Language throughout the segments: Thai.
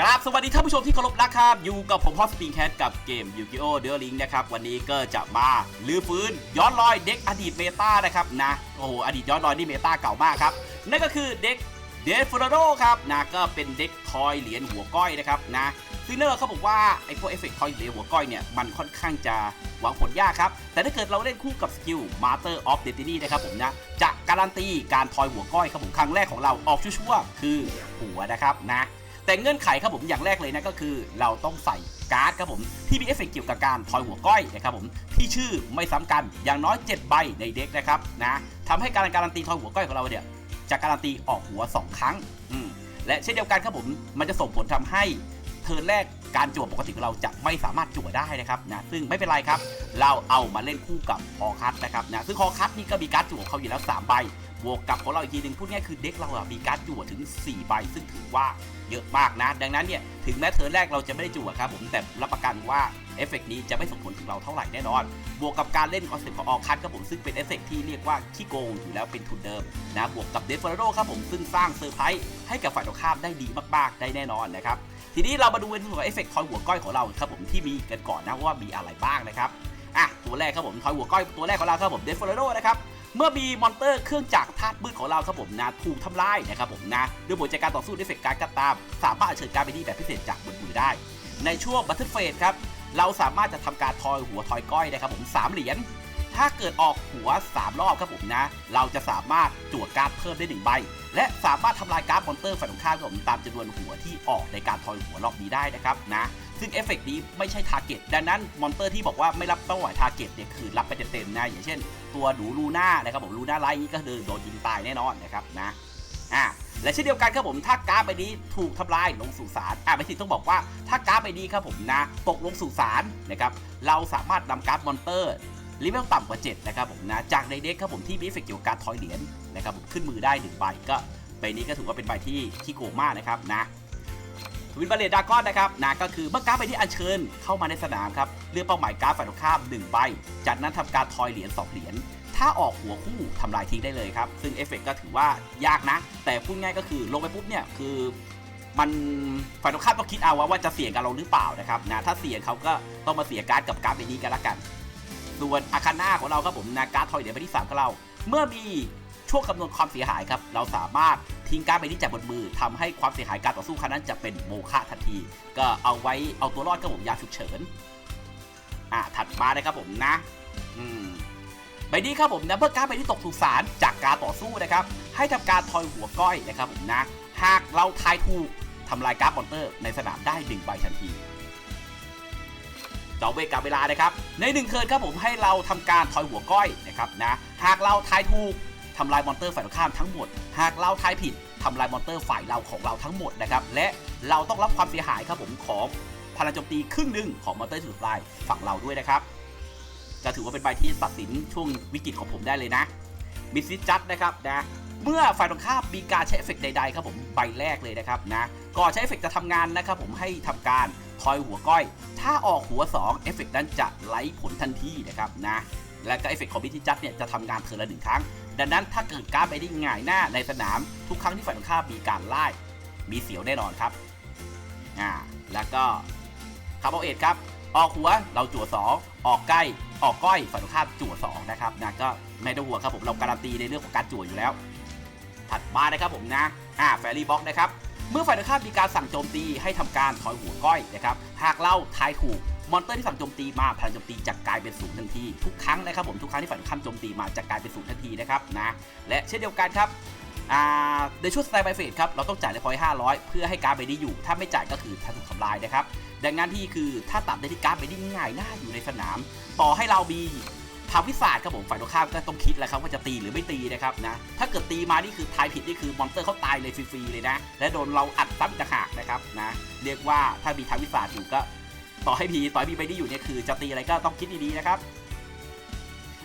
กราบสวัสดีท่านผู้ชมที่เคารพรักครับ อยู่กับผมฮอสปีนแคทกับเกมยูกิโอเดอร์ลิงนะครับ วันนี้ก็จะมาลื้อฟื้นย้อนรอยเด็กอดีตเมตานะครับนะโอ้โหอดีตย้อนรอยนี่เมตาเก่ามากครับ นั่นก็คือเด็กเดฟโรโดครับนะก็เป็นเด็กทอยเหรียญหัวก้อยนะครับนะซึ่งเนอร์เขาบอกว่าไอ้พวกเอฟเฟกต์ทอยเหรียญหัวก้อยเนี่ยมันค่อนข้างจะหวังผลยากครับ แต่ถ้าเกิดเราเล่นคู่กับสกิล Master of Destiny นะครับผมนะจะการันตีการทอยหัวก้อยครับผมครั้งแรกของเราออกชั่วๆคือหัวนะครับนะ แต่เงื่อนไขครับผมอย่างแรกเลยนะก็คือ เราต้องใส่การ์ดครับผมที่มีเอฟเฟกเกี่ยวกับการทอยหัวก้อยนะครับผมที่ชื่อไม่ซ้ำกันอย่างน้อย 7 ใบในเด็กนะครับนะทำให้การการันตีทอยหัวก้อยของเราเนี่ยจะการันตีออกหัว 2 ครั้งและเช่นเดียวกันครับผมมันจะส่งผลทำให้เทิร์นแรก การจั่วปกติของเราจะไม่สามารถจั่วได้นะครับนะซึ่งไม่เป็นไรครับ เราเอามาเล่นคู่กับฮอคัตนะครับนะซึ่งฮอคัตนี่ก็มีการจั่วเขาอยู่แล้ว 3 ใบบวกกับของเราอีกทีหนึ่งพูดง่ายคือเด็กเราอะมีการจั่วถึง 4 ใบ ซึ่งถือว่าเยอะมากนะ ดังนั้นเนี่ยถึงแม้เทิร์นแรกเราจะไม่ได้จั่วครับผมแต่รับประกันว่าเอฟเฟกต์นี้จะไม่ส่งผลถึงเราเท่าไหร่แน่นอน บวกกับการเล่นคอนเซ็ปต์ของออคัทครับผมซึ่งเป็นเอฟเฟกต์ที่เรียกว่าขี้โกงอยู่แล้วเป็นทุนเดิมนะบวกกับเดฟเฟอร์โรครับผมซึ่งสร้างเซอร์ไพรส์ให้กับฝ่ายตรงข้ามได้ดีมากๆได้แน่นอนนะครับ ทีนี้เรามาดูในส่วนของเอฟเฟกต์ทอยหัวก้อยของเราครับผมที่มีกันก่อนนะว่ามีอะไรบ้างนะครับอะตัวแรกครับผมทอยหัวก้อยตัวแรกของเราครับผมเดฟเฟอร์โรนะครับเมื่อมีมอนเตอร์เครื่องจักรธาตุมืดของเราครับผมนะถูกทำลายนะครับผมนะด้วยผลจากการต่อสู้ด้วยเอฟเฟกต์การก็ตาม สามารถเชิญการไปที่แบบพิเศษจากบนมือได้ ในช่วงบัตเทิลเฟสครับเราสามารถจะทำการทอยหัวทอยก้อยนะครับผมสามเหรียญ ถ้าเกิดออกหัว 3 รอบครับผมนะ เราจะสามารถจั่วการ์ดเพิ่มได้ 1 ใบ และสามารถทำลายการ์ดมอนเตอร์ฝ่ายตรงข้ามครับผมตามจำนวนหัวที่ออกในการทอยหัวรอบนี้ได้นะครับนะซึ่งเอฟเฟกต์นี้ไม่ใช่ทาร์เก็ตดังนั้นมอนเตอร์ที่บอกว่าไม่รับเป้าหมายทาร์เก็ตเนี่ยคือรับไปเต็มๆนะอย่างเช่น ตัวหนูลูน่านะครับผมลูน่าไลท์นี่ก็คือโดนยิงตายแน่นอนนะครับนะอ่าและเช่นเดียวกันครับผมถ้าการ์ดใบนี้ถูกทำลายลงสู่สารอ่าไม่สิต้องบอกว่าถ้าการ์ดใบนี้ครับผมนะตกลงสู่สารนะครับเราสามารถนำการ์ดมอนเตอร์ เลเวลต่ำกว่า 7 นะครับผมนะ จากในเด็กครับผมที่มีเอฟเฟกต์เกี่ยวกับการทอยเหรียญนะครับผมขึ้นมือได้หนึ่งใบก็ใบนี้ก็ถือว่าเป็นใบที่ที่โกงมากนะครับนะวินบาเลดากอนนะครับนะก็คือเมื่อการ์ดใบที่อัญเชิญเข้ามาในสนามครับเลือกเป้าหมายการ์ดฝ่ายตรงข้าม1ใบจากนั้นทำการทอยเหรียญ2เหรียญถ้าออกหัวคู่ทำลายทิ้งได้เลยครับซึ่งเอฟเฟกต์ก็ถือว่ายากนะ แต่พูดง่ายก็คือลงไปปุ๊บเนี่ยคือมันฝ่ายตรงข้ามต้องคิดเอาว่าว่าจะเสี่ยงกับเราหรือเปล่านะครับนะถ้าเสี่ยงเขาก็ต้องมาเสียการ์ดกับการ์ดใบนี้กันละกัน ส่วนอาคาน่าของเราครับผมนาการ์ดทอยเหรียญใบที่3ของเรา เมื่อมีช่วงคำนวณความเสียหายครับ เราสามารถทิ้งการ์ดใบนี้จากบนมือทำให้ความเสียหายการต่อสู้ครั้งนั้นจะเป็นโมฆะทันที ก็เอาไว้เอาตัวรอดครับผมยาฉุกเฉิน อ่าถัดมานะครับผมนะ อืมใบนี้ครับผมนะเมื่อการ์ดใบนี้ตกถูกสารจากการต่อสู้นะครับ ให้ทำการทอยหัวก้อยนะครับผมนะ หากเราทายถูกทำลายการ์ดมอนเตอร์ในสนามได้หนึ่งใบทันที จอเวกกับเวลานะครับ ในหนึ่งเทิร์นครับผมให้เราทำการทอยหัวก้อยนะครับนะหากเราทายถูกทำลายมอนเตอร์ฝ่ายตรงข้ามทั้งหมด หากเราทายผิดทำลายมอนเตอร์ฝ่ายเราของเราทั้งหมดนะครับและเราต้องรับความเสียหายครับผมของพลังโจมตีครึ่งหนึ่งของมอนเตอร์สุดลายฝั่งเราด้วยนะครับก็ถือว่าเป็นใบที่ตัดสินช่วงวิกฤตของผมได้เลยนะมิสซิจัดนะครับนะเมื่อฝ่ายตรงข้ามมีการใช้เอฟเฟกใดๆครับผมใบแรกเลยนะครับนะก่อนใช้เอฟเฟกจะทำงานนะครับผมให้ทำการ ทอยหัวก้อย ถ้าออกหัว 2 เอฟเฟกต์นั้นจะไล่ผลทันทีนะครับนะและก็เอฟเฟกต์ของมิสซิจัดเนี่ยจะทำงานเทอร์ละหนึ่งครั้ง ดังนั้นถ้าเกิดการไปได้ง่ายหน้าในสนาม ทุกครั้งที่ฝ่ายตรงข้ามมีการไล่มีเสียวแน่นอนครับอ่าแล้วก็คาร์บอเอทครับออกหัวเราจั่ว2 ออกใกล้ออกก้อยฝ่ายตรงข้ามจั่ว2นะครับนะก็ไม่ต้องห่วงครับผมเราการันตีในเรื่องของการจั่วอยู่แล้ว ถัดมานะครับผมนะอ่าแฟรี่บ็อกนะครับ เมื่อฝ่ายตรงข้ามมีการสั่งโจมตีให้ทำการถอยหัวก้อยนะครับ หากเราทายถูกมอนเตอร์ที่สั่งโจมตีมาพลังโจมตีจะกลายเป็นศูนย์ทันทีทุกครั้งนะครับผมทุกครั้งที่ฝ่ายตรงข้ามโจมตีมาจะกลายเป็นศูนย์ทันทีนะครับนะและเช่นเดียวกันครับในช่วงสไตล์ไบเฟสครับเราต้องจ่ายในพอยต์500เพื่อให้การ์ดใบนี้อยู่ ถ้าไม่จ่ายก็คือถ้าถูกทำลายนะครับดังนั้นที่คือถ้าตัดได้ที่การ์ดใบนี้ง่ายหน่าอยู่ในสนาม ต่อให้เรามี ทางวิสาดครับผมฝ่ายตรงข้ามก็ต้องคิดแล้วครับว่าจะตีหรือไม่ตีนะครับนะถ้าเกิดตีมานี่คือทายผิดนี่คือมอนเตอร์เขาตายเลยฟรีๆเลยนะและโดนเราอัดซ้ำอีกต่างหากนะครับนะเรียกว่าถ้ามีทางวิสาดอยู่ก็ ต่อให้พีต่อให้พีไปได้อยู่เนี่ยคือจะตีอะไรก็ต้องคิดดีๆนะครับ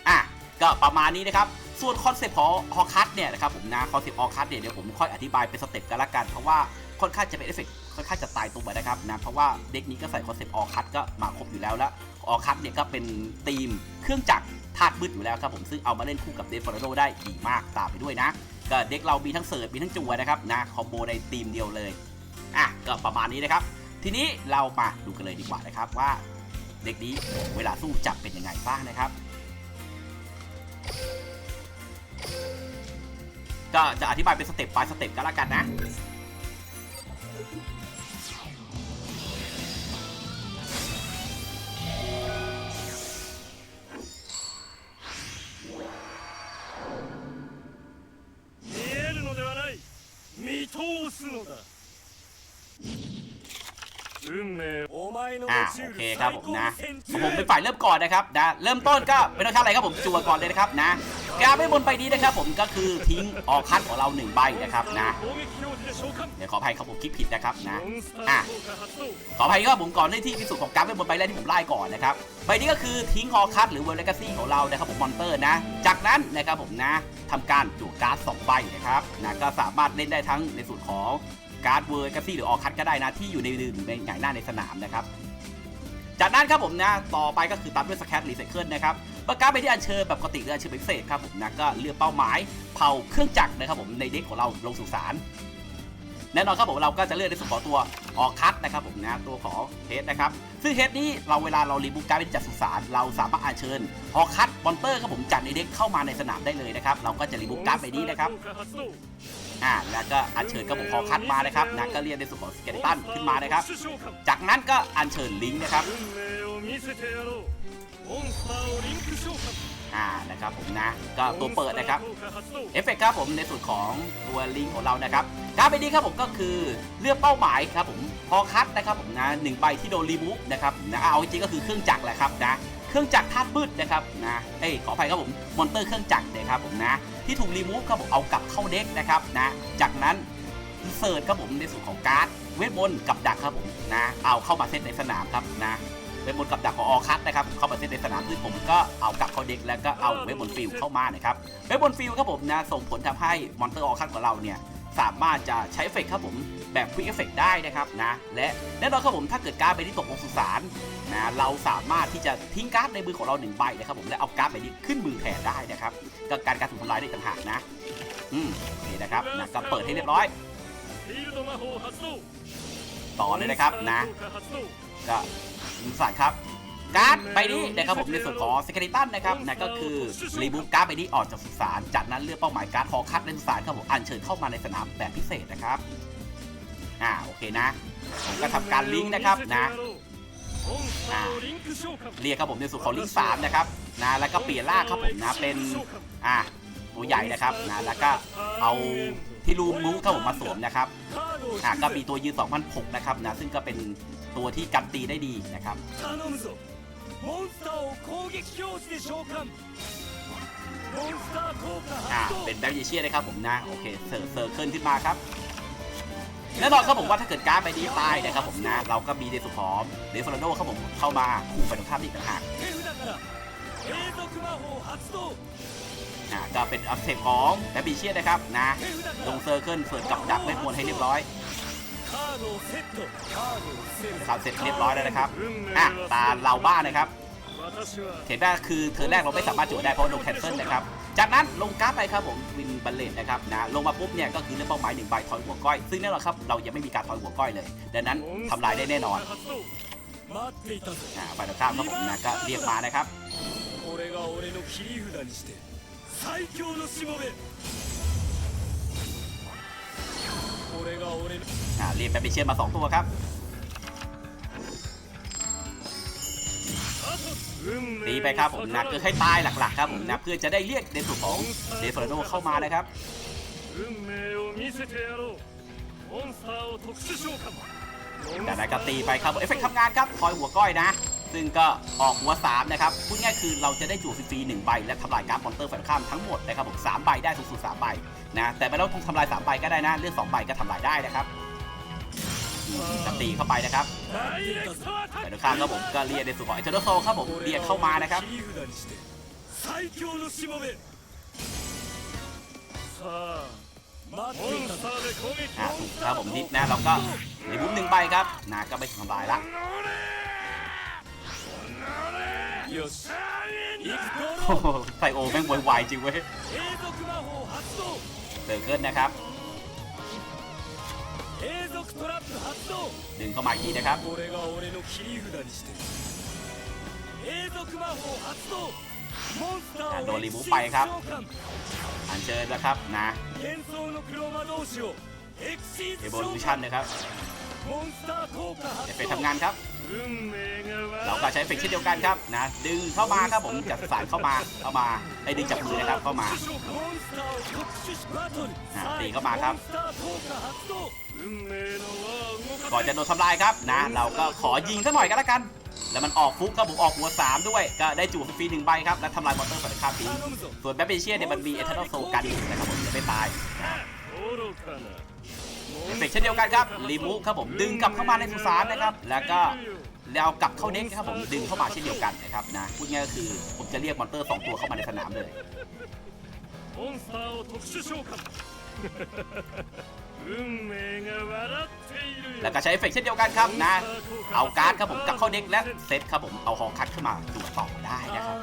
อะก็ประมาณนี้นะครับส่วนคอนเซปต์ของฮอคัตเนี่ยนะครับผมนะคอนเซปต์ฮอคัตเนี่ยเดี๋ยวผมค่อยอธิบายเป็นสเต็ปกันละกันเพราะว่าค่อนข้างจะเป็นเอฟเฟกต์ค่อนข้างจะตายตัวนะครับนะเพราะว่าเด็กนี้ก็ใส่คอนเซปต์ออคัตก็มาครบอยู่แล้วแล้ว ออคัตเนี่ยก็เป็นธีมเครื่องจักรธาตุมืดอยู่แล้วครับผมซึ่งเอามาเล่นคู่กับเดฟฟอร์โดได้ดีมากตามไปด้วยนะ ก็เด็กเรามีทั้งเสิร์ฟมีทั้งจัวนะครับนะคอมโบในธีมเดียวเลยอะก็ประมาณนี้นะครับ ทีนี้เรามาดูกันเลยดีกว่านะครับว่า เด็กนี้เวลาสู้จับเป็นยังไงบ้างนะครับก็จะอธิบายเป็นสเต็ปไปสเต็ปกันละกันนะ อ่าโอเคครับผมนะผมเป็นฝ่ายเริ่มก่อนนะครับนะเริ่มต้นก็ไม่ต้องใช้อะไรครับผมจั่วก่อนเลยนะครับนะการไม่บนใบนี้นะครับผมก็คือทิ้งออกคัดของเราหนึ่งใบนะครับนะเดี๋ยวขออภัยครับผมคิดผิดนะครับนะอะขออภัยก็ผมก่อนได้ที่พิสูจน์ของการไม่บนใบแรกที่ผมไล่ก่อนนะครับใบนี้ก็คือทิ้งออคัดหรือเวอร์เลกซี่ของเรานะครับผมมอนเตอร์นะ จากนั้นนะครับผมนะทำการจูการ์ดสองใบนะครับนะก็สามารถเล่นได้ทั้งในส่วนของการ์ดเวอร์เลกซี่หรือออคัดก็ได้นะที่อยู่ในหรือในหงายหน้าในสนามนะครับ จากนั้นครับผมนะต่อไปก็คือตามด้วยสแคตรีไซเคิลนะครับปากกาไปที่อัญเชิญแบบปกติหรืออัญเชิญพิเศษครับผมนะก็เลือกเป้าหมายเผาเครื่องจักรนะครับผมในเด็กของเราลงสู่สารแน่นอนครับผมเราก็จะเลือกในส่วนของตัวออกคัดนะครับผมนะตัวของเฮดนะครับซึ่งเฮดนี้เราเวลาเรารีบูการเป็นจัดสุสานเราสามารถอัญเชิญออกคัดมอนเตอร์ครับผมจัดในเด็กเข้ามาในสนามได้เลยนะครับเราก็จะรีบูการไปนี้นะครับ อ่าแล้วก็อัญเชิญกระบอกคอคัดมานะครับนะก็เรียกในส่วนของสเกลตันขึ้นมานะครับ จากนั้นก็อัญเชิญลิงนะครับอ่านะครับผมนะก็ตัวเปิดนะครับเอฟเฟกครับผมในส่วนของตัวลิงของเรานะครับการไปดีครับผมก็คือเลือกเป้าหมายครับผมพอคัดนะครับผมนะหนึ่งใบที่โดนรีบูฟนะครับนะเอาจริงก็คือเครื่องจักรแหละครับนะเครื่องจักรธาตุมืดนะครับนะเอ้ขออภัยครับผมมอนเตอร์เครื่องจักรนะครับผมนะ ที่ถูกรีมูฟครับผมเอากลับเข้าเด็กนะครับนะจากนั้นเสิร์ชครับผมในส่วนของการ์ดเวทมนต์กับดักครับผมนะเอาเข้ามาเซตในสนามครับนะเวทมนต์กับดักของออคัตนะครับเข้ามาเซตในสนามซึ่งผมก็เอากลับเข้าเด็กแล้วก็เอาเวทมนต์ฟิลเข้ามานะครับเว็บบนฟิลครับผมนะส่งผลทำให้มอนเตอร์ออคัสของเราเนี่ย สามารถจะใช้เฟกครับผมแบบควิกเอฟเฟกได้นะครับนะและแน่นอนครับผมถ้าเกิดการ์ดใบนี้ตกลงสุสานนะเราสามารถที่จะทิ้งการ์ดในมือของเราหนึ่งใบนะครับผมและเอาการ์ดใบนี้ขึ้นมือแทนได้นะครับก็การการถูกทำลายได้ต่างหากนะอืมโอเคนะครับนะก็เปิดให้เรียบร้อย ต่อเลยนะครับนะก็สารครับ การไปนี้นะครับผมในส่วนของสกิลิตันนะครับนะก็คือรีบูฟการไปนี้ออกจากสุสานจากนั้นเลือกเป้าหมายการขอคัดในสุสานครับผมอัญเชิญเข้ามาในสนามแบบพิเศษนะครับอ่าโอเคนะผมก็ทำการลิงก์นะครับนะเรียกครับผมในส่วนของลิงก์สามนะครับนะแล้วก็เปลี่ยนล่าครับผมนะเป็นอ่าตัวใหญ่นะครับนะแล้วก็เอาที่รูมุ้งครับผมมาสวมนะครับอ่าก็มีตัวยืน2006นะครับนะซึ่งก็เป็นตัวที่กันตีได้ดีนะครับ モンスターを攻撃表示で召喚モンスター効果 อ่า 発動 เป็นแบลเยเชียนะครับผมนะโอเคเซอร์เซอร์เคิลขึ้นมาครับแน่นอนครับผมว่าถ้าเกิดการ์ดใบนี้ตายนะครับผมนะ เราก็มีเดสุพร้อมเดฟโรโดครับผมเข้ามาขู่ไปตรงข้ามอีกต่างหาก 手札から継続魔法発動 อ่าก็เป็นอัพเทปของแบลเยเชียนะครับนะ 手札か ล ら งเซอร์เคิลเสิร์ฟกับดักเวทมนต์ให้เรียบร้อย ครับเสร็จเรียบร้อยแล้วนะครับอะตาเราบ้านนะครับเห็นได้คือเธอแรกเราไม่สามารถจวดได้เพราะโดนแคนเซิลนะครับ จากนั้นลงการ์ดไปครับผมวินบัลเลตนะครับนะลงมาปุ๊บเนี่ยก็คือเลือกเป้าหมายหนึ่งใบถอยหัวก้อย ซึ่งแน่นอนครับเรายังไม่มีการถอยหัวก้อยเลย ดังนั้นทำลายได้แน่นอนอ่าฝ่ายตรงข้ามครับผมนะก็เรียกมานะครับ อ่เรียนไปไปเชื่อมมาสองตัวครับตีไปครับผมนะคือให้ตายหลักๆครับผมนะเพื่อจะได้เรียกเดนสุของเดฟเฟอร์โนเข้ามาเลยครับแต่ไนากตีไปครับเอฟเฟกต์ทำงานครับคอยหัวก้อยนะ ซึ่งก็ออกหัว 3 นะครับพูดง่ายคือเราจะได้จู่ซีซีหนึ่งใบ และทำลายการ์ดมอนเตอร์ฝ่ายข้ามทั้งหมดนะครับผมสามใบได้สูงสุดสามใบนะแต่ไม่ต้องทำลายสามใบก็ได้นะเลือกสองใบก็ทำลายได้นะครับสตีเข้าไปนะครับแต่ดูข้ามครับผมก็เรียกในสุวนของเอเจโซครับผมเรียกเข้ามานะครับถูกครับผมนิดนะเราก็ในบุ้มหนึ่งใบครับนะก็ไปทำลายละ ไซโอแม่งโวยวายจริงเว้ยเตอร์เกิลนะครับ ดึงเข้ามาอีกทีนะครับโดนรีบูฟไปครับ อันเชิญแล้วครับนะเอโบลูชันนะครับจะไปทำงานครับ เราก็ใช้เฟกเช่นเดียวกันครับนะดึงเข้ามาครับผมจัดสารเข้ามาเข้ามาให้ดึงจับมือนะครับเข้ามาตีเข้ามาครับก่อนจะโดนทำลายครับนะ เราก็ขอยิงซะหน่อยก็แล้วกัน แล้วมันออกฟุกครับผมออกหัว 3 ด้วย ก็ได้จู่ฟรีหนึ่งใบครับและทำลายมอนเตอร์ฝ่ายข้ามปีส่วนแบปเปเชียเนี่ยมันมีเอเทอร์โซกันนะครับผมจะไม่ตายเอฟเกเช่นเดียวกันครับรีมูฟครับผมดึงกลับเข้ามาในสุสานนะครับ แล้วก็ แล้วกลับเข้าเน็กนะครับผมดึงเข้ามาเช่นเดียวกันนะครับนะพูดง่ายก็คือผมจะเรียกมอนเตอร์ 2 ตัวเข้ามาในสนามเลยแล้วก็ใช้เอฟเฟกเช่นเดียวกันครับนะ เอาการ์ดครับผมกลับเข้าเด็กและเซตครับผมเอาฮอคัดขึ้นมาตรวจต่อได้นะครับ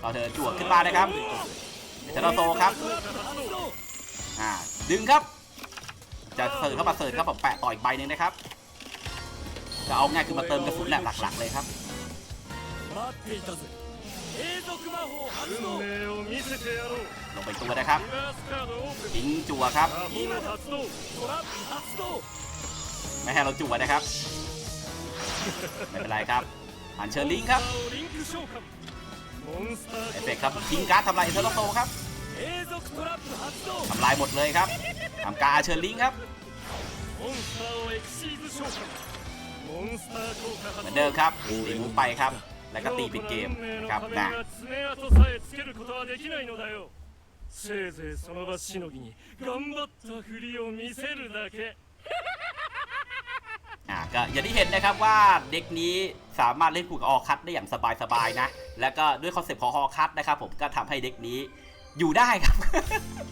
เราเธอจวดขึ้นมานะครับเทนโตครับอ่าดึงครับ จะเสิร์ฟเข้ามาเสิร์ฟครับผมแปะต่ออีกใบหนึ่งนะครับ จะเอาง่ายคือมาเติมกระสุนแหละหลักๆเลยครับลงไปตัวนะครับทิ้งจั่วครับไม่ให้เราจั่วนะครับ ไม่เป็นไรครับอันเชิญลิงครับเอฟเฟกครับทิ้งการ์ดทำลายเอเทอร์โตครับทำลายหมดเลยครับทำการอเชิญลิงครับ เหมื 発 อน 動 เดิมครับตีมูฟไปครับ แล้วก็ตีปิดเกมนะครับนะ 爪痕さえつけることはできないのだよせいぜいその場しのぎに頑張ったふりを見せるだけ อ่าก็อย่างที่เห็นนะครับว่าเด็กนี้สามารถเล่นคู่กับออคัตได้อย่างสบายๆนะ แล้วก็ด้วยคอนเซปต์ของออคัตนะครับผมก็ทำให้เด็กนี้ อยู่ได้ครับ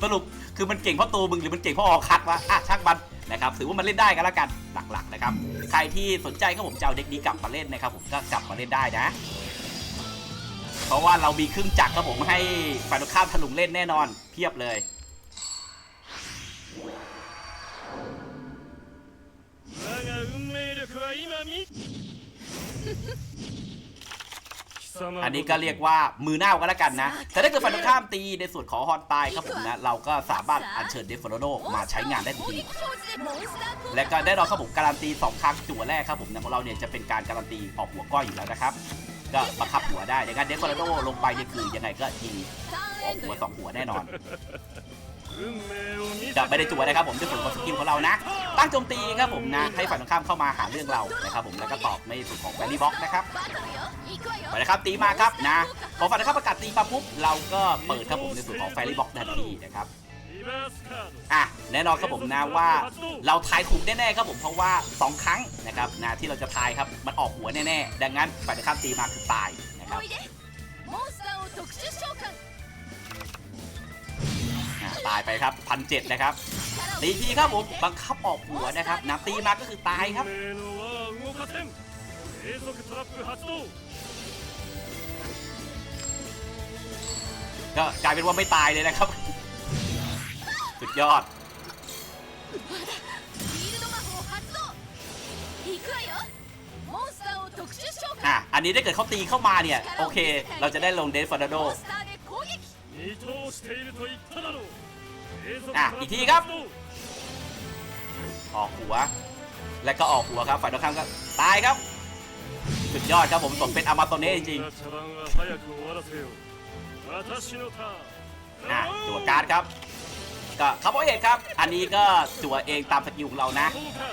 สรุปคือมันเก่งเพราะตัวมึงหรือมันเก่งเพราะออคัตวะอะช่างมันนะครับถือว่ามันเล่นได้กันแล้วกันหลักๆนะครับใครที่สนใจก็ผมจะเอาเด็กนี้กลับมาเล่นนะครับผมก็กลับมาเล่นได้นะ เพราะว่าเรามีเครื่องจักรครับผมให้ฝ่ายตรงข้ามถลุงเล่นแน่นอน เพียบเลย อันนี้ก็เรียกว่ามือหน้าก็แล้วกันนะ แต่ถ้าเกิดฝ่าตรงข้ามตีในส่วนของฮอนตายครับผมนะ เราก็สามารถอัญเชิญเดฟโรโดมาใช้งานได้ทันที และก็ได้รอครับผมการันตี 2 ครั้งจั่วแรกครับผมนะของเราเนี่ยจะเป็นการการันตีออกหัวก้อยอยู่แล้วนะครับ ก็บังคับหัวได้ดังนั้นเดฟโรโดลงไปเนี่คือยังไงก็ยิงออกหัว 2 หัวแน่นอน จะไม่ได้จั่วนะครับผมด้วยผลของสกิลของเรานะ ตั้งโจมตีครับผมนะ ให้ฝ่ายตรงข้ามเข้ามาหาเรื่องเรานะครับผมแล้วก็ตอบในส่วนของแบลลี่บ็อกนะครับไปนะครับตีมาครับนะพอฝ่ายตรงข้ามประกาศตีมาปุ๊บเราก็เปิดครับผมในส่วนของแบลลี่บ็อกทันทีนะครับอะแน่นอนครับผมนะว่าเราทายถูกแน่ๆครับผมเพราะว่า 2 ครั้งนะครับนะที่เราจะทายครับมันออกหัวแน่ๆดังนั้นฝ่ายตรงข้ามตีมาคือตายนะครับ ตายไปครับพันเจ็ดนะครับตีทีครับผมบังคับออกหัวนะครับนับตีมาก็คือตายครับก็กลายเป็นว่าไม่ตายเลยนะครับ สุดยอดอะอันนี้ถ้าเกิดเขาตีเข้ามาเนี่ย โอเค เราจะได้ลงเดนฟอร์โด อะอีกทีครับ ออกหัว และก็ออกหัวครับฝ่ายตรงข้ามก็ตายครับ สุดยอดครับผมสมเป็นอามาโตเน่จริงอะจั่วการ์ดครับ ก็คาร์บอเอทครับ อันนี้ก็จั่วเองตามสกิลของเรานะ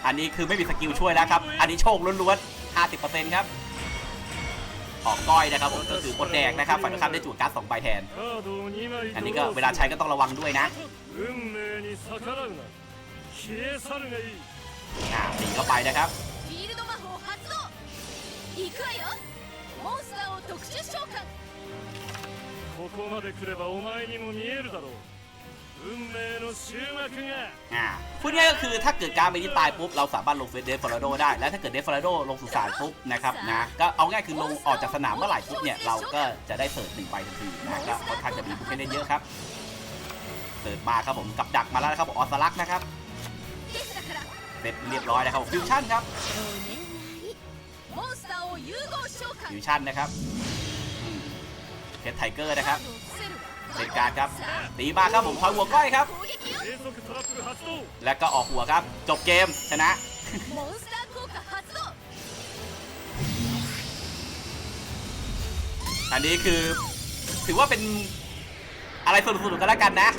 อันนี้คือไม่มีสกิลช่วยแล้วครับ อันนี้โชคล้วนๆ50%ครับ ออกก้อยนะครับผมก็คือมดแดงนะครับฝ่ายตรงข้ามได้จูดการ์ดสองใบแทน อันนี้ก็เวลาใช้ก็ต้องระวังด้วยนะตีเข้าไปนะครับここまで来ればお前にも見えるだろう พูดง่ายก็คือถ้าเกิดการเปที่ตายปุ๊บเราสามารถลงเฟสเดฟฟอร์โดได้ และถ้าเกิดเดฟฟอโดลงสุสานปุ๊บนะครับนะก็เอาง่ายคือลงออกจากสนามเมื่อไหร่ปุ๊บเนี่ยเราก็จะได้เสิร์ฟหนึ่งใบทันทีนะก็ค่อนข้างจะมีผู้เล่นเยอะครับเสิร์ฟมาครับผมกับดักมาแล้วนะครับออสลักนะครับเสร็จเรียบร้อยนะครับฟิวชั่นครับฟิวชั่นนะครับเพชรไทเกอร์นะครับ เด็ดการครับตีมากครับผมพอยหัวก้อยครับ และก็ออกหัวครับ จบเกมชนะอันนี้คือถือว่าเป็นอะไรสนุกๆกันแล้วกันนะ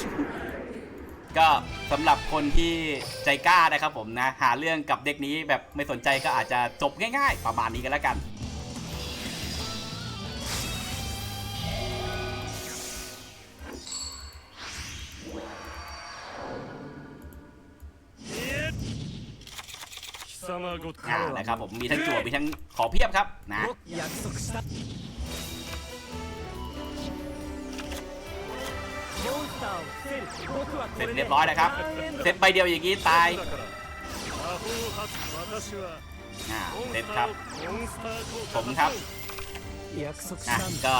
ก็สำหรับคนที่ใจกล้านะครับผมนะ หาเรื่องกับเด็กนี้แบบไม่สนใจก็อาจจะจบง่าย ๆ ประมาณนี้กันแล้วกัน นะครับผมมีทั้งจั่วมีทั้งขอเพียบครับนะเสร็จเรียบร้อยนะครับเซตใบเดียวอย่างนี้ตายอ่าเซตครับผมครับอะก็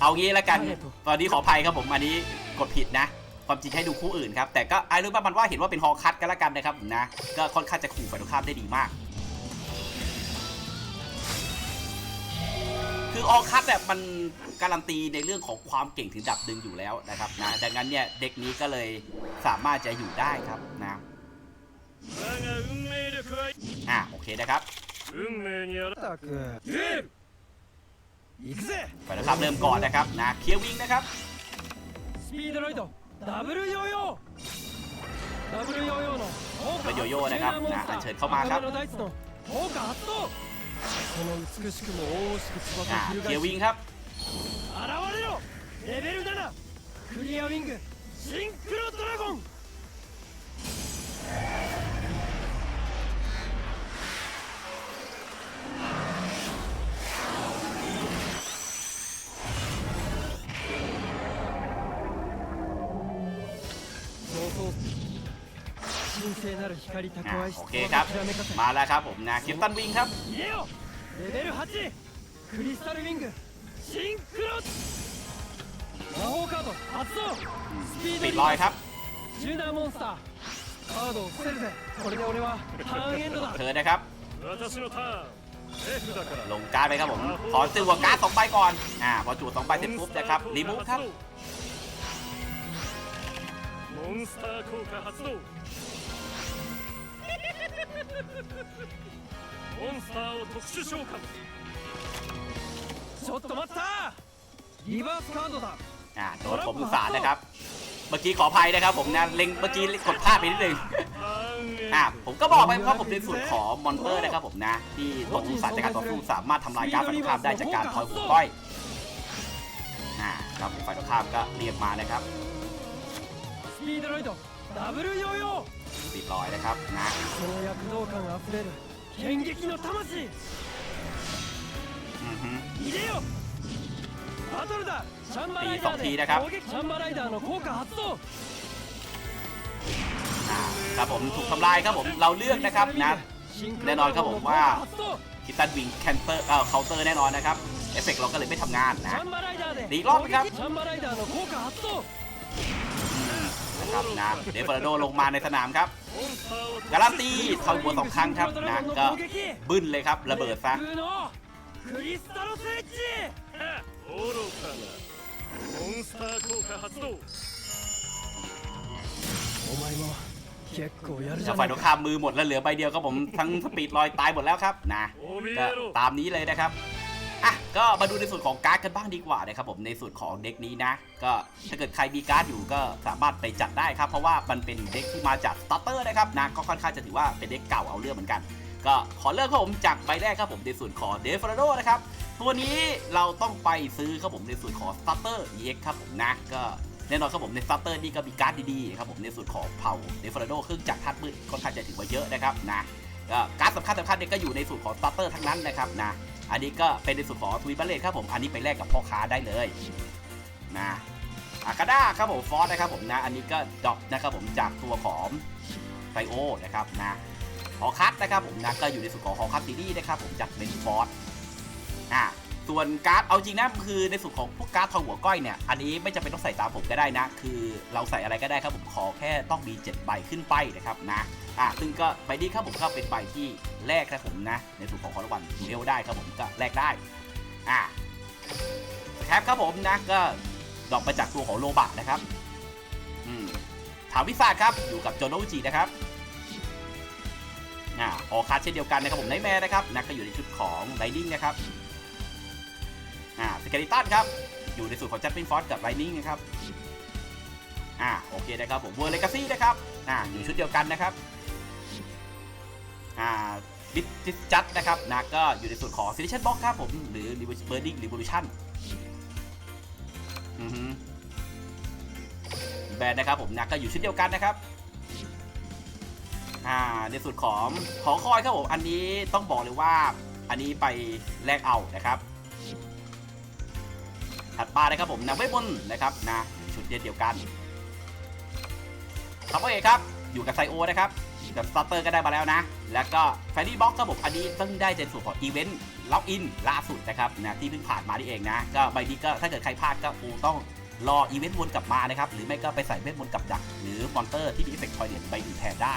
เอางี้แล้วกันตอนนี้ขออภัยครับผมอันนี้กดผิดนะความจริงให้ดูคู่อื่นครับ แต่ก็ไอ้รู้ป่ะมันว่าเห็นว่าเป็นฮอคัตก็แล้วกันนะครับนะ ก็ค่อนข้างจะขู่ฝ่ายตรข้ามได้ดีมาก ออคัสแบบมันการันตีในเรื่องของความเก่งถึงดับดึงอยู่แล้วนะครับนะดังนั้นเนี่ยเด็กนี้ก็เลยสามารถจะอยู่ได้ครับนะอ่าโอเคนะครับไปนะครับเริ่มก่อนนะครับนะเคียร์วิ่งนะครับดับเบิลโยโย่นะครับนะเชิญเข้ามาครับ 赤黒ダイスの効果発動この美しくも大しく翼 อ่ะ を เคลียร์วิ 翻 ง し ครับ 現れろレベル7クリアウィングシンクロドラゴン อะโอเคครับ มาแล้วครับผมนะคิปตันวิงครับปิดลอยครับเธอนะครับลงการไปครับผมขอซื้อวัการสองใบก่อนอ่าพอจู่สองใบเสร็จปุ๊บนะครับรีมูฟครับ モンスター効果発動モンスターを特殊召喚ちょっと待ったリバースカードだ อ่า โดนผมอุตสาห์นะครับ เมื่อกี้ขออภัยนะครับผมนะ เล็งเมื่อกี้กดพลาดไปนิดนึง ターン อ่า エ ผมก็บอกไปว่าผมในส่วนของมอนเตอร์นะครับผมนะ ที่ตกอุตสาห์จากการต่อสู้สามารถทำลายการดฝ่ายตรงข้ามได้จากการทอยหัวก้อย อ่าครับฝ่ายตรงข้ามก็เรียกมานะครับ スピードロイド ダブルヨーヨー ปิดรอยนะครับนะ その躍動感あふれる剣撃の魂 อือฮึ 入れよバトルだシャンバライダーตีสองทีนะครับ 攻撃シャンバライダーの効果発動 อ่า ครับผมถูกทำลายครับผม เราเลือกนะครับนะ แน่นอนครับผมว่า คิตตันวิงแคนเตอร์เอ่อเคาน์เตอร์แน่นอนนะครับ เอฟเฟกต์เราก็เลยไม่ทำงานนะ シャンバライダーで ดีรอบไหมครับ シャンバライダーの効果発動 ครับนะเดฟเฟอร์โดลงมาในสนามครับการันตีเข้าหัวสองครั้งครับนะก็บึ้นเลยครับระเบิดซะจะฝ่ายตรงข้ามมือหมดแล้วเหลือใบเดียวก็ผมทั้งสปีดลอยตายหมดแล้วครับนะก็ตามนี้เลยนะครับ อะก็มาดูในส่วนของการ์ดกันบ้างดีกว่านะครับผมในส่วนของเด็กนี้นะ ก็ถ้าเกิดใครมีการ์ดอยู่ก็สามารถไปจัดได้ครับ เพราะว่ามันเป็นเด็กที่มาจากสตาร์เตอร์นะครับนะก็ค่อนข้างจะถือว่าเป็นเด็กเก่าเอาเรื่องเหมือนกัน ก็ขอเริ่มครับผมจากใบแรกครับผมในส่วนของเดฟร์โดนะครับตัวนี้เราต้องไปซื้อครับผมในส่วนของ Starter EX ครับผมนะก็แน่นอนครับผมใน Starter นี่ก็มีการ์ดดีๆครับผมในส่วนของเผ่าเดฟร์โดเครื่องจักรธาตุมืดค่อนข้างจะถือว่าเยอะนะครับนะการ์ดสำคัญสำคัญเนี่ยก็อยู่ในส่วนของ Starter ทั้งนั้นนะครับนะ อันนี้ก็เป็นในส่วนของทวีบัลเลตครับผมอันนี้ไปแลกกับพ่อค้าได้เลยนะอากาด้าครับผมฟอสนะครับผมนะ อันนี้ก็ดรอปนะครับผมจากตัวของไซโอนะครับนะฮอคัตนะครับผมนะก็อยู่ในส่วนของฮอคัตซีรีส์นะครับผมจากเบนฟอร์ดอะ ส่วนการ์ดเอาจริงนะคือในส่วนของพวกการ์ดทองหัวก้อยเนี่ยอันนี้ไม่จำเป็นต้องใส่ตามผมก็ได้นะ คือเราใส่อะไรก็ได้ครับผมขอแค่ต้องมี 7 ใบขึ้นไปนะครับนะอะซึ่งก็ใบนี้ครับผมก็เป็นใบที่แลกครับผมนะ ในส่วนของของรางวัลดูเอลได้ครับผมก็แลกได้อะแคปครับผมนะก็ดอกมาจากตัวของโลบะนะครับอืมถามวิสาครับอยู่กับโจโนจินะครับอ่าออคัดเช่นเดียวกันนะครับผมไนแมร์นะครับนะก็อยู่ในชุดของไลนิ่งนะครับ อ่าสเกลิตันครับ อยู่ในส่วนของจั p ปินฟอสกับไ i นิ่งนะครับอ่าโอเคนะครับผมเวอร์เลกาซี่นะครับอ่าอยู่ชุดเดียวกันนะครับอ่าบิทติจัดนะครับนะก็อยู่ในส่วนของซิลิชันบ็อกครับผม หรือเบอร์ดิ้งรี v ว l ชั่นอือฮึแบรนด์นะครับผมนะก็อยู่ชุดเดียวกันนะครับอ่าในส่วนของหองคอยครับผม อันนี้ต้องบอกเลยว่า อันนี้ไปแลกเอานะครับ ถัดมานะครับผมนะเวทมนต์นะครับนะชุดเดียวกันครับโอเคครับ อยู่กับไซโอนะครับกับสตาร์เตอร์ก็ได้มาแล้วนะ แล้วก็แฟรี่บ็อกครับผมอันนี้ต้องได้ในส่วนของอีเวนต์ล็อกอินล่าสุดนะครับนะที่เพิ่งผ่านมานี่เองนะ ก็ใบนี้ก็ถ้าเกิดใครพลาดก็คงต้องรออีเวนต์วนกลับมานะครับ หรือไม่ก็ไปใส่เวทมนต์กับดัก หรือมอนเตอร์ที่มีเอฟเฟกต์ทอยเดนใบอื่นแทนได้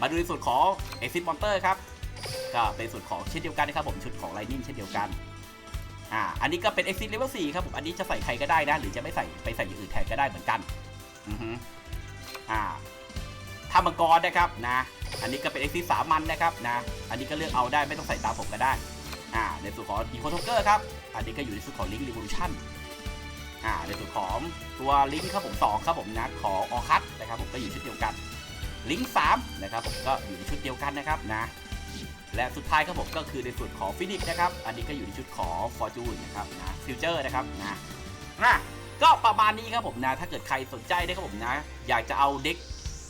มาดูในส่วนของเอ็กซิ m มอนเตอร์ครับ ก็เป็นส่วนของเช่นเดียวกันนะครับผมชุดของไลนิ่งเช่นเดียวกัน อ่า อันนี้ก็เป็น exit level 4ครับผม อันนี้จะใส่ใครก็ได้นะ หรือจะไม่ใส่ไปใส่อย่างอื่นแทนก็ได้เหมือนกัน อือฮึอ่าถ้ามังกรนะครับนะ อันนี้ก็เป็น exit สามัญนะครับนะ อันนี้ก็เลือกเอาได้ไม่ต้องใส่ตามผมก็ได้ อ่า ในส่วนของ d e c o t o k e r ครับ อันนี้ก็อยู่ในส่วนของ link revolution อ่า ในส่วนของตัวลิงก์ครับผม2ครับผมนะของออคัตนะครับผมก็อยู่ชุดเดียวกัน ลิงก์3นะครับผมก็อยู่ในชุดเดียวกันนะครับนะ และสุดท้ายครับผมก็คือในส่วนของฟินิกนะครับ อันนี้ก็อยู่ในชุดของฟอร์จูนนะครับนะฟิวเจอร์นะครับนะนะก็ประมาณนี้ครับผมนะ ถ้าเกิดใครสนใจนะครับผมนะ อยากจะเอาเด็ก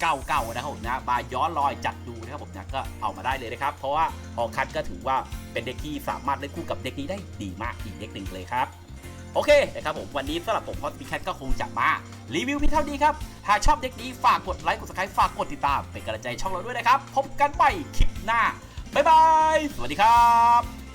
เก่าๆนะครับผมนะมาย้อนรอยจัดดูนะครับผมนะก็เอามาได้เลยนะครับ เพราะว่าออคัดก็ถือว่าเป็นเด็กที่สามารถเล่นคู่กับเด็กนี้ได้ดีมากอีกเด็กหนึ่งเลยครับโอเคนะครับผมวันนี้สำหรับผมพอดพีแคทก็คงจะมารีวิวเพียงเท่านี้ครับ หากชอบเด็กนี้ฝากกดไลค์กด subscribe ฝากกดติดตาม เป็นกำลังใจช่องเราด้วยนะครับ พบกันใหม่คลิปหน้า บ๊ายบาย สวัสดีครับ